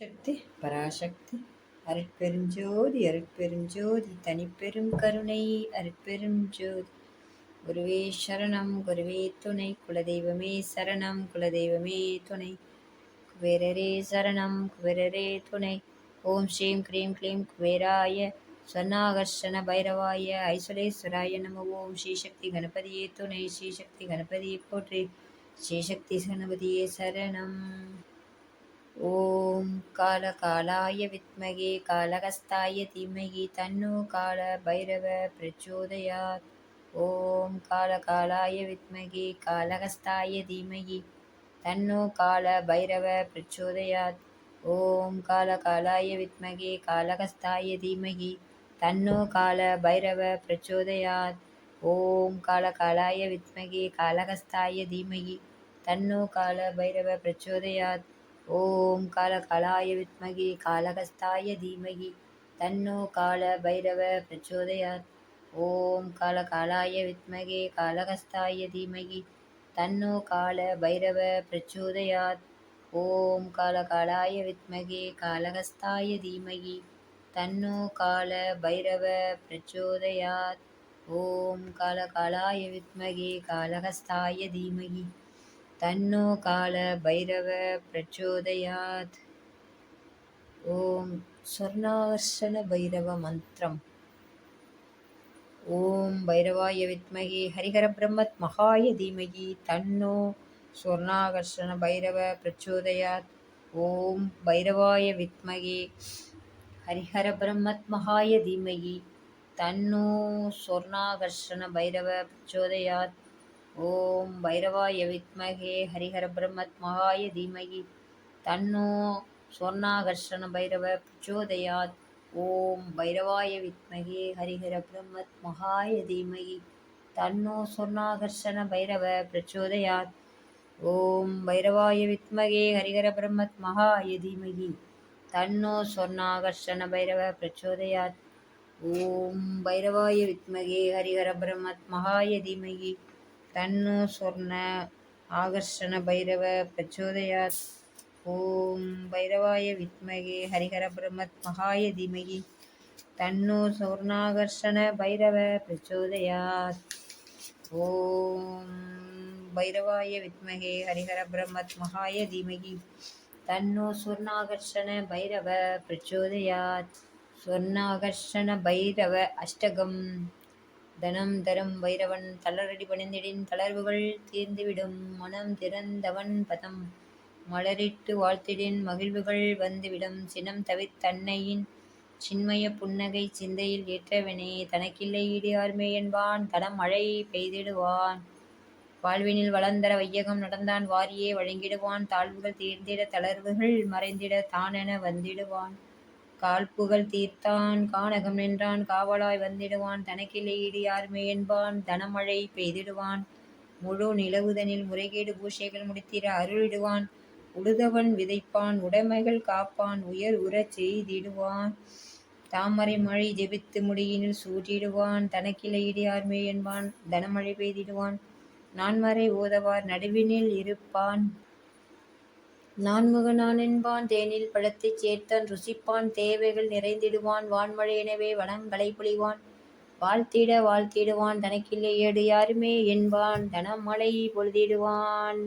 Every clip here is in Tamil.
சக்தி பராசக்தி. அருட்பெருஞ்சோதி அருட்பெருஞ்சோதி தனிப்பெரும் கருணை அருட்பெரும் ஜோதி. குருவே சரணம் குருவே துணை. குலதெய்வமே சரணம் குலதெய்வமே துணை. குபேரரே சரணம் குபேரரே துணை. ஓம் ஸ்ரீம் க்ரீம் க்ளீம் குபேராய ஸ்வர்ணாகர்ஷண பைரவாய ஐசுலேஸ்வராய நம. ஓம் ஸ்ரீசக்தி கணபதியே துணை. ஸ்ரீசக்தி கணபதியை போற்றி. ஸ்ரீசக்தி கணபதியே சரணம். ஓம் கால காலாய வித்மகே காலகஸ்தாய தீமகி தன்னு கால பைரவ பிரச்சோதயாத். ஓம் கால காலாய வித்மகே காலகஸ்தாய தீமகி தன்னு கால பைரவ பிரச்சோதயாத். ஓம் கால காலாய வித்மகே காலகஸ்தாய தீமகி தன்னு கால பைரவ பிரச்சோதயாத். ஓம் கால காலாய வித்மகே காலகஸ்தாய தீமகி தன்னு கால பைரவ பிரச்சோதயாத். ஓம் காலகலாய வித்மகி காலகஸ்தாய தீமகி தன்னோ கால பைரவ பிரச்சோதயாத். ஓம் காலகாலாய வித்மகே காலகஸ்தாய தீமகி தன்னோ கால பைரவ பிரச்சோதயாத். ஓம் காலகாலாய வித்மகே காலகஸ்தாய தீமகி தன்னோ கால பைரவ பிரச்சோதயாத். ஓம் காலகாலாய வித்மகே காலகஸ்தாய தீமகி. தன்னோ கால பைரவ பிரச்சோதயாத். ஓம் சொர்ணாகர்ஷண பைரவ மந்திரம். ஓம் பைரவாய வித்மகி ஹரிஹர பிரம்மத் மகாய தீமகி தன்னோ சொர்ணாகர்ஷண பைரவ பிரச்சோதயாத். ஓம் பைரவாய வித்மகி ஹரிஹர பிரம்மத் மகாய தீமகி தன்னோ சொர்ணாகர்ஷண பைரவ பிரச்சோதயாத். ஓம் பைரவாய வித்மகே ஹரிஹர பிரம்மத்மகாய தீமகி. தன்னோ சொர்ணாகர்ஷண பைரவ பிரச்சோதயாத். ஓம் பைரவாய வித்மகே ஹரிஹர பிரம்மத்மகாய தீமகி. தன்னோ சொர்ணாகர்ஷண பைரவ பிரச்சோதயாத். ஓம் பைரவாய வித்மகே ஹரிஹர பிரம்மத்மகாய தீமகி. தன்னோ சொர்ணாகர்ஷண பைரவ பிரச்சோதயாத். ஓம் பைரவாய வித்மகே ஹரிஹர பிரம்மத்மகாய தீமகி. தன்னு சொர்ண ஆகர்ஷண பைரவ பிரச்சோதயாத். ஓம் பைரவாய வித்மகே ஹரிஹர பிரம்மத் மகாய தீமகி. தன்னு சௌர்ணாகர்ஷண பைரவ பிரச்சோதயாத். ஓம் பைரவாய வித்மகே ஹரிஹர பிரம்மத் மகாய தீமகி. தன்னு சுவர்ணாகர்ஷண பைரவ பிரச்சோதயாத். சுவர்ணாகர்ஷண பைரவ அஷ்டகம். தனம் தரும் வைரவன் தளரடி பணிந்திடின் தளர்வுகள் தீர்ந்துவிடும் மனம் திறந்தவன் பதம். மலரிட்டு வாழ்த்திடின் மகிழ்வுகள் வந்துவிடும். சினம் தவித்தன்னையின் சின்மய புன்னகை சிந்தையில் ஏற்றவனே. தனக்கில்லை ஈடு யாருமே என்பான். தனம் மழை பெய்திடுவான். வாழ்வினில் வளர்ந்தர வையகம் நடந்தான். வாரியே வழங்கிடுவான். தாழ்வுகள் தீர்ந்திட தளர்வுகள் மறைந்திட தானென வந்திடுவான். கால்புகழ் தீர்த்தான் கானகம் நின்றான் காவலாய் வந்திடுவான் தனக்கில்லை ஈடு யாருமே என்பான் தனமழை பெய்திடுவான். முழு நிலவுதனில் முறைகேடு பூஷைகள் முடித்திட அருளிடுவான். உழுதவன் விதைப்பான் உடைமைகள் காப்பான் உயர் உறச் செய்திடுவான். தாமரை மழை ஜெபித்து முடியினில் சூட்டிடுவான் தனக்கில்லை ஈடு யாருமே என்பான் தனமழை பெய்திடுவான். நான்மறை ஓதவார் நடுவினில் இருப்பான். நான்முகனான் என்பான் தேனில் பழத்தைச் சேர்த்தான் ருசிப்பான் தேவைகள் நிறைந்திடுவான் வான்மழை எனவே வனங்களை பொழிவான். வாழ்த்திட வாழ்த்திடுவான் தனக்கில்லை ஏடு யாருமே என்பான் தனமழை பொழுதிடுவான்.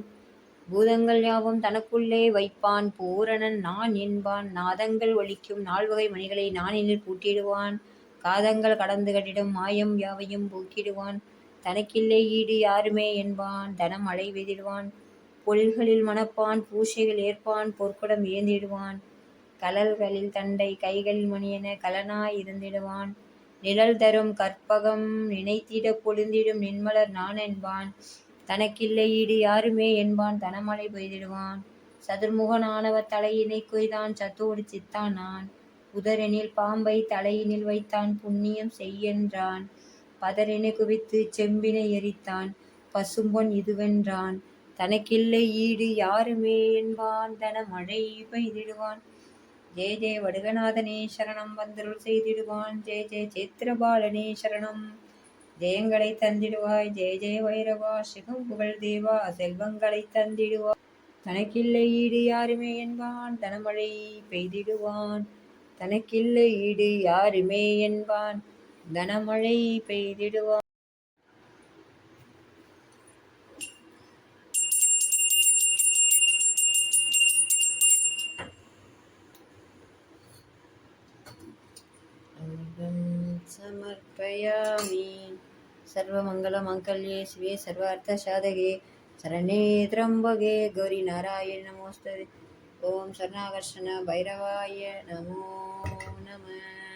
பூதங்கள் யாவும் தனக்குள்ளே வைப்பான் பூரணன் நான் என்பான். நாதங்கள் ஒழிக்கும் நால்வகை மணிகளை நானினில் பூட்டிடுவான். காதங்கள் கடந்து கட்டிடும் மாயம் யாவையும் பூக்கிடுவான். தனக்கில்லை ஈடு யாருமே என்பான் தனமழை வெதிடுவான். பொழில்களில் மணப்பான் பூசைகள் ஏற்பான் பொற்குடம் ஏந்திடுவான். கலல்களில் தண்டை கைகளில் மணியென கலனாய் இருந்திடுவான். நிழல் தரும் கற்பகம் நினைத்திட பொழுந்திடும் நின்மலர் நான் என்பான் தனக்கில்லை ஈடு யாருமே என்பான் தனமழை பெய்திடுவான். சதுர்முகனானவர் தலையினை கொய்தான் சத்தோடு சித்தான் நான். உதரெனில் பாம்பை தலையினில் வைத்தான் புண்ணியம் செய்யென்றான். பதரினை குவித்து செம்பினை எரித்தான் பசும்பொன் இதுவென்றான். தனக்கில்லை ஈடு யாருமே என்பான். தன மழை பெய்திடுவான். ஜெய ஜெய வடுகநாதனே சரணம் வந்தருள் செய்திடுவான். ஜெய ஜெய சேத்திரபாலனே சரணம் ஜெயங்களை தந்திடுவாய். ஜெய ஜெய வைரவா சிவம் புகழ் தேவா செல்வங்களை தந்திடுவாய். தனக்கில்லை ஈடு யாருமே என்பான். தனமழை பெய்திடுவான். தனக்கில்லை ஈடு யாருமே என்பான். தனமழை பெய்திடுவான். अर्घं समर्पयामि सर्वमङ्गलमाङ्गल्ये शिवे सर्वार्थसाधके शरणे त्र्यम्बके गौरी नारायण नमोस्तुते ॐ शरणाकर्षण भैरवाय नमो नमः